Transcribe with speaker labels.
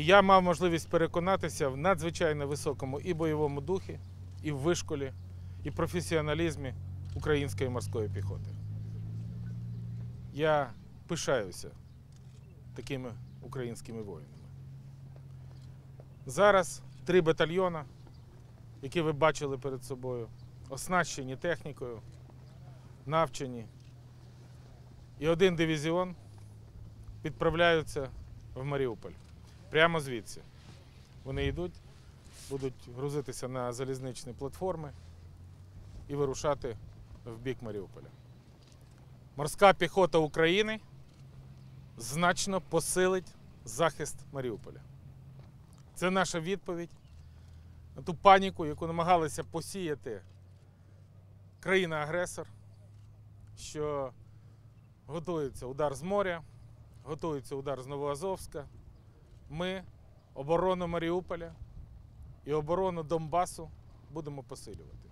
Speaker 1: І я мав можливість переконатися в надзвичайно високому і бойовому духі, і в вишколі, і професіоналізмі української морської піхоти. Я пишаюся такими українськими воїнами. Зараз три батальйони, які ви бачили перед собою, оснащені технікою, навчені. І один дивізіон відправляються в Маріуполь. Прямо звідси. Вони йдуть, будуть грузитися на залізничні платформи і вирушати в бік Маріуполя. Морська піхота України значно посилить захист Маріуполя. Це наша відповідь на ту паніку, яку намагалися посіяти країна-агресор, що готується удар з моря, готується удар з Новоазовська. Ми оборону Маріуполя і оборону Донбасу будемо посилювати.